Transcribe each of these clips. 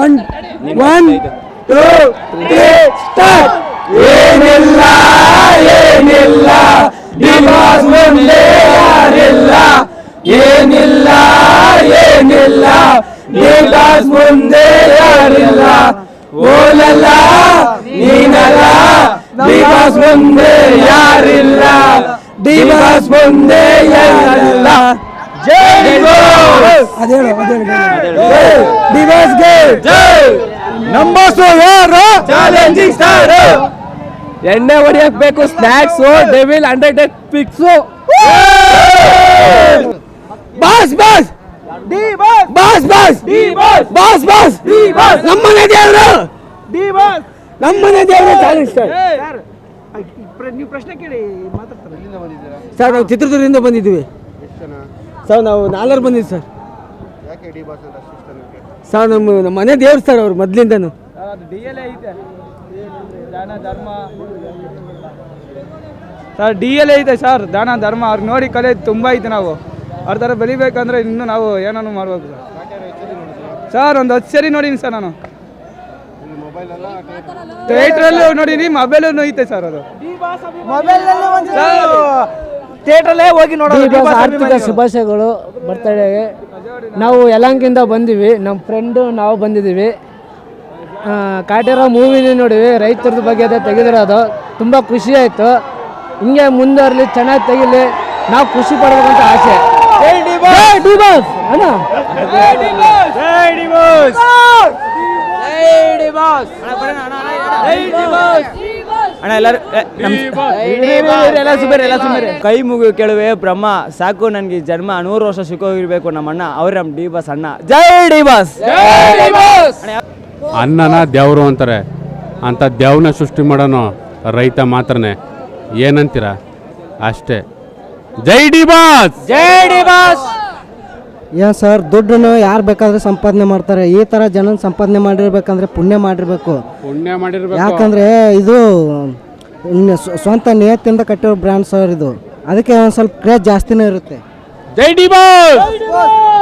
One one two three start ಏನಿಲ್ಲ ಏನಿಲ್ಲ ಡಿಮಾಸ್ ಮುಂದೆ ಯಾರಿಲ್ಲ. ಏನಿಲ್ಲ ಏನಿಲ್ಲ ಡಿಮಾಸ್ ಮುಂದೆ ಯಾರಿಲ್ಲ. ಓಲಲ್ಲ, ನೀನಲ್ಲ ಡಿಮಾಸ್ ಮುಂದೆ ಯಾರಿಲ್ಲ. ದಿವಾಸ್ ಮುಂದೆ ಯಾರಿಲ್ಲ. ಜೈ ಅದೇಳು ಅದೇಳು ಡಿವೈಸ್ಗೆ ಯಾರು ಚಾಲೆಂಜಿಂಗ್ ಸ್ಟಾರ್ ಎಣ್ಣೆ ಹೊಡಿಯಕ್ ಬೇಕು snacks devil undertake fix boss boss boss boss boss boss ನಮ್ಮನೆ ಬಾಸ್ ನಮ್ಮನೆ ದೇವ್ರು ಸ್ಟಾರ್ ನೀವು ಪ್ರಶ್ನೆ ಕೇಳಿ ಮಾತಾಡ್ತಾರೆ ಸರ್ ನಾವು ಚಿತ್ರದುರ್ಗದಿಂದ ಬಂದಿದ್ದೀವಿ ಸರ್ ನಾವು ನಾಲ್ವರು ಬಂದಿದ್ದು ಸರ್. ಯಾಕೆ ಡಿ ಬಾಸ್ ಅಂತ ಅಷ್ಟು ಇಷ್ಟ ನಿಮಗೆ ಸರ್ ನಮ್ಮ ನಮ್ಮ ಮನೆ ದೇವ್ರು ಸರ್ ಅವ್ರು ಮೊದ್ಲಿಂದ ಅದು ಡಿ ಎಲ್ ಐತೆ. ದಾನ ಧರ್ಮ. ಸರ್ ಡಿ ಎಲ್ ಐತೆ ಸರ್ ದಾನ ಧರ್ಮ. ಅವ್ರು ನೋಡಿ ಕಲೆ ತುಂಬ ಐತೆ ನಾವು. ಅವ್ರ ಥರ ಬೆಳಿಬೇಕಂದ್ರೆ ಇನ್ನೂ ನಾವು ಏನನ್ನು ಮಾಡ್ಬೇಕು ಸರ್. ಸರ್ ಒಂದು ಹತ್ತು ಸರಿ ನೋಡೀನಿ ಸರ್ ನಾನು. ಥಿಯೇಟ್ರಲ್ಲೂ ನೋಡೀನಿ ಮೊಬೈಲೂ ಐತೆ ಸರ್ ಅದು. ಥಿಯೇಟ್ರಲ್ಲೇ ಹೋಗಿ ಆರ್ಥಿಕ ಶುಭಾಶಯಗಳು ಬರ್ತಡೇಗೆ ನಾವು ಯಲಂಕಿಂದ ಬಂದಿವಿ. ನಮ್ಮ ಫ್ರೆಂಡು ನಾವು ಬಂದಿದ್ದೀವಿ ಕಾಟೇರ ಮೂವಿನ ನೋಡಿವಿ ರೈತರದ ಬಗ್ಗೆ ಅದೇ ತೆಗೆದಿರೋದು. ತುಂಬ ಖುಷಿ ಆಯಿತು. ಹಿಂಗೆ ಮುಂದುವರಲಿ ಚೆನ್ನಾಗಿ ತೆಗಿಲಿ. ನಾವು ಖುಷಿ ಪಡ್ಬೇಕಂತ ಆಸೆ. Jai D boss. ಅಣ್ಣ. ಅಣ್ಣ ಎಲ್ಲರೂ ಎಲ್ಲ ಎಲ್ಲ ಕೈ ಮುಗಿ ಕೇಳುವೆ ಬ್ರಹ್ಮ ಸಾಕು ನನಗೆ ಜನ್ಮ ನೂರು ವರ್ಷ ಸಿಕ್ಕೋಗಿರ್ಬೇಕು ನಮ್ಮ ಅಣ್ಣ. ಅವ್ರ ನಮ್ಮ ಡಿ ಬಾಸ್ ಅಣ್ಣ. ಜೈ ಡಿ ಬಾಸ್ ಅಣ್ಣನ ದೇವ್ರು ಅಂತಾರೆ. ಅಂತ ದೇವ್ನ ಸೃಷ್ಟಿ ಮಾಡೋನು ರೈತ ಮಾತ್ರನೇ. ಏನಂತೀರಾ? ಅಷ್ಟೇ. Jai D boss Jai D boss ಏನ್ ಸರ್ ದುಡ್ಡನ್ನು ಯಾರು ಬೇಕಾದ್ರೆ ಸಂಪಾದನೆ ಮಾಡ್ತಾರೆ. ಈ ಥರ ಜನ ಸಂಪಾದನೆ ಮಾಡಿರ್ಬೇಕಂದ್ರೆ ಪುಣ್ಯ ಮಾಡಿರ್ಬೇಕು. ಪುಣ್ಯ ಮಾಡಿರ್ಬೇಕು. ಯಾಕಂದ್ರೆ ಇದು ಇನ್ನು ಸ್ವ- ಸ್ವಂತ ನಿಯತ್ತಿಂದ ಕಟ್ಟಿರೋ ಬ್ರ್ಯಾಂಡ್ ಸರ್ ಇದು. ಅದಕ್ಕೆ ಒಂದು ಸ್ವಲ್ಪ ಕ್ರೇಜ್ ಜಾಸ್ತಿನೇ ಇರುತ್ತೆ. ಜೈ ಡಿ ಬಾಸ್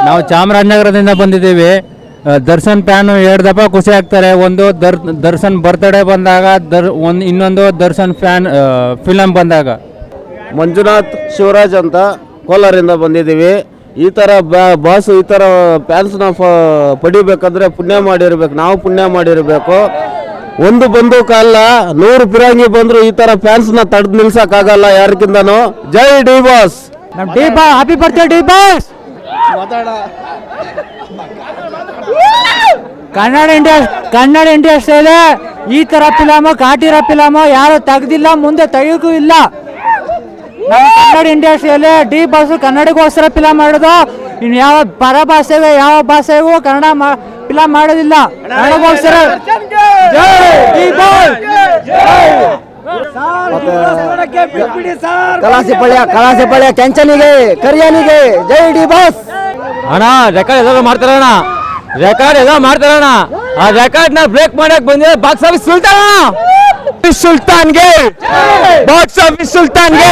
ನಾವು ಚಾಮರಾಜನಗರದಿಂದ ಬಂದಿದ್ದೀವಿ. ಆ, ದರ್ಶನ್ ಫ್ಯಾನು ಎರಡು ದಪ್ಪ ಖುಷಿ ಆಗ್ತಾರೆ. ಒಂದು ದರ್ ದರ್ಶನ್ ಬರ್ತ್ಡೇ ಬಂದಾಗ ದರ್ ಒಂದು ಇನ್ನೊಂದು ದರ್ಶನ್ ಫ್ಯಾನ್ ಫಿಲಮ್ ಬಂದಾಗ. ಮಂಜುನಾಥ್ ಶಿವರಾಜ್ ಅಂತ ಕೋಲಾರಿಂದ ಬಂದಿದ್ದೀವಿ. ಈ ಥರ ಬಾಸ್ ಈ ಥರ ಫ್ಯಾನ್ಸ್ನ ಪಡಿಬೇಕಂದ್ರೆ ಪುಣ್ಯ ಮಾಡಿರ್ಬೇಕು. ನಾವು ಪುಣ್ಯ ಮಾಡಿರಬೇಕು. ಒಂದು ಬಂದೂಕ ಅಲ್ಲ, ನೂರು ಪಿರಾಂಗಿ ಬಂದ್ರು ಈ ಥರ ಫ್ಯಾನ್ಸ್ನ ತಡೆದು ನಿಲ್ಸಕ್ಕಾಗಲ್ಲ ಯಾರಿಗಿಂದನೂ ಜೈ ಡಿ ಬಾಸ್. ಡಿ ಬಾ happy birthday D boss. Kannada India Kannada India ಇಂಡಸ್ಟ್ರಿಯಲ್ಲಿ ಈ ತರ ಫಿಲಮು, ಕಾಟಿರ ಫಿಲಮು ಯಾರು ತೆಗ್ದಿಲ್ಲ, ಮುಂದೆ ತೆಗಿಯೋಕ್ಕೂ ಇಲ್ಲ. ನಮ್ಮ ಕನ್ನಡ ಇಂಡಸ್ಟ್ರಿಯಲ್ಲಿ ಡಿ ಬಾಸು ಕನ್ನಡಿಗೋಸ್ಕರ ಫಿಲಮ್ ಮಾಡೋದು ಇನ್ನು ಯಾವ ಪರ ಭಾಷೆಗೆ ಯಾವ ಭಾಷೆಗೂ ಕನ್ನಡ ಫಿಲಮ್ ಮಾಡೋದಿಲ್ಲ ಕನ್ನಡಗೋಸ್ಕರ ಜೈ ಡಿ ಬಾಸ್ ಕಲಾಸಿಪಳ್ಯ ಕಲಾಸಿಪಳ್ಯ ಕೆಂಚನಿಗೆ ಕರಿಯನಿಗೆ ಜೈ ಡಿ ಬಾಸ್ ಅಣ್ಣ ರೆಕಾರ್ಡ್ ಎಲ್ಲರೂ ಮಾಡ್ತಾರಣ್ಣ ರೆಕಾರ್ಡ್ ಎಲ್ಲ ಮಾಡ್ತಾರಣ್ಣ ಆ ರೆಕಾರ್ಡ್ನ ಬ್ರೇಕ್ ಮಾಡಕ್ ಬಂದಿದೆ ಬಾಕ್ಸ್ ಆಫೀಸ್ ಸುಲ್ತಾನ ಸುಲ್ತಾನ್ಗೆ ಬಾಕ್ಸ್ ಆಫೀಸ್ ಸುಲ್ತಾನ್ಗೆ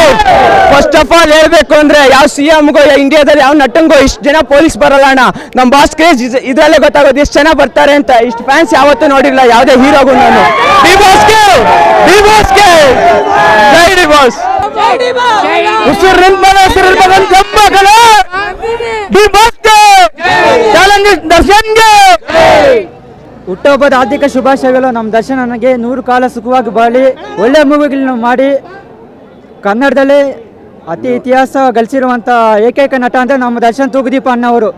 ಫಸ್ಟ್ ಆಫ್ ಆಲ್ ಹೇಳ್ಬೇಕು ಅಂದ್ರೆ ಯಾವ ಸಿ ಎಂಗೋ ಇಂಡಿಯಾದಲ್ಲಿ ಯಾವ ನಟಂಗೋ ಇಷ್ಟು ಜನ ಪೊಲೀಸ್ ಬರಲ್ಲ ಅಣ್ಣ. ನಮ್ಮ ಬಾಸ್ ಕ್ರೇಜ್ ಇದ್ರಲ್ಲೇ ಗೊತ್ತಾಗೋದು ಎಷ್ಟು ಜನ ಬರ್ತಾರೆ ಅಂತ. ಇಷ್ಟು ಫ್ಯಾನ್ಸ್ ಯಾವತ್ತೂ ನೋಡಿಲ್ಲ ಯಾವುದೇ ಹೀರೋಗೂ ನಾನು. ಉಸಿರು ನಿಂತ್ಮೇಲೆ ಉಸಿರು ದರ್ಶನ್ಗೆ! ಹುಟ್ಟುಹಬ್ಬದ ಆರ್ಥಿಕ ಶುಭಾಶಯಗಳು. ನಮ್ಮ ದರ್ಶನ ನನಗೆ ನೂರು ಕಾಲ ಸುಖವಾಗಿ ಬಾಳಿ ಒಳ್ಳೆ ಮೂವಿಗಳನ್ನು ಮಾಡಿ ಕನ್ನಡದಲ್ಲಿ ಅತಿ ಇತಿಹಾಸ ಗಳಿಸಿರುವಂಥ ಏಕೈಕ ನಟ ಅಂದ್ರೆ ನಮ್ಮ ದರ್ಶನ್ ತೂಗುದೀಪ ಅಣ್ಣವರು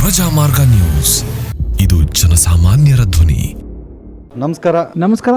ಪ್ರಜಾಮಾರ್ಗ ನ್ಯೂಸ್. ಇದು ಜನಸಾಮಾನ್ಯರ ಧ್ವನಿ. ನಮಸ್ಕಾರ. ನಮಸ್ಕಾರ.